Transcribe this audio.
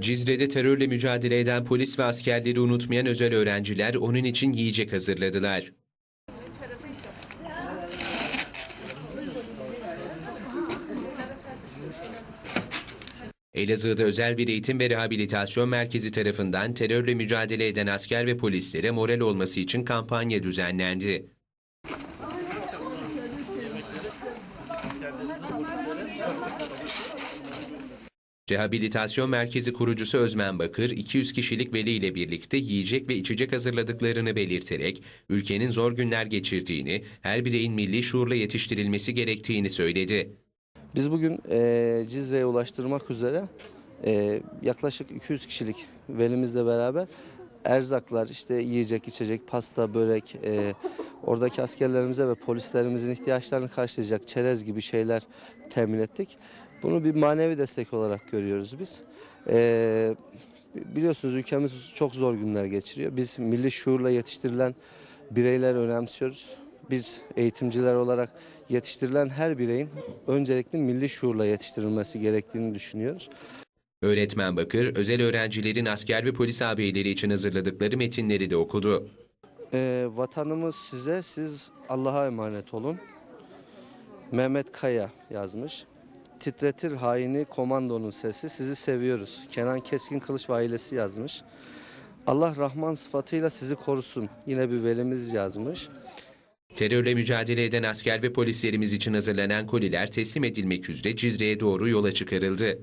Cizre'de terörle mücadele eden polis ve askerleri unutmayan özel öğrenciler onun için yiyecek hazırladılar. Elazığ'da özel bir eğitim ve rehabilitasyon merkezi tarafından terörle mücadele eden asker ve polislere moral olması için kampanya düzenlendi. Rehabilitasyon Merkezi kurucusu Özmen Bakır, 200 kişilik veli ile birlikte yiyecek ve içecek hazırladıklarını belirterek, ülkenin zor günler geçirdiğini, her bireyin milli şuurla yetiştirilmesi gerektiğini söyledi. Biz bugün e, Cizre'ye ulaştırmak üzere e, yaklaşık 200 kişilik velimizle beraber erzaklar, işte yiyecek, içecek, pasta, börek, e, oradaki askerlerimize ve polislerimizin ihtiyaçlarını karşılayacak çerez gibi şeyler temin ettik. Bunu bir manevi destek olarak görüyoruz biz. E, biliyorsunuz ülkemiz çok zor günler geçiriyor. Biz milli şuurla yetiştirilen bireyler önemsiyoruz. Biz eğitimciler olarak yetiştirilen her bireyin öncelikle milli şuurla yetiştirilmesi gerektiğini düşünüyoruz. Öğretmen Bakır, özel öğrencilerin asker ve polis ağabeyleri için hazırladıkları metinleri de okudu. Ee, vatanımız size, siz Allah'a emanet olun. Mehmet Kaya yazmış. Titretir haini komandonun sesi, sizi seviyoruz. Kenan Keskin Kılıç ve ailesi yazmış. Allah Rahman sıfatıyla sizi korusun. Yine bir velimiz yazmış. Terörle mücadele eden asker ve polislerimiz için hazırlanan koliler teslim edilmek üzere Cizre'ye doğru yola çıkarıldı.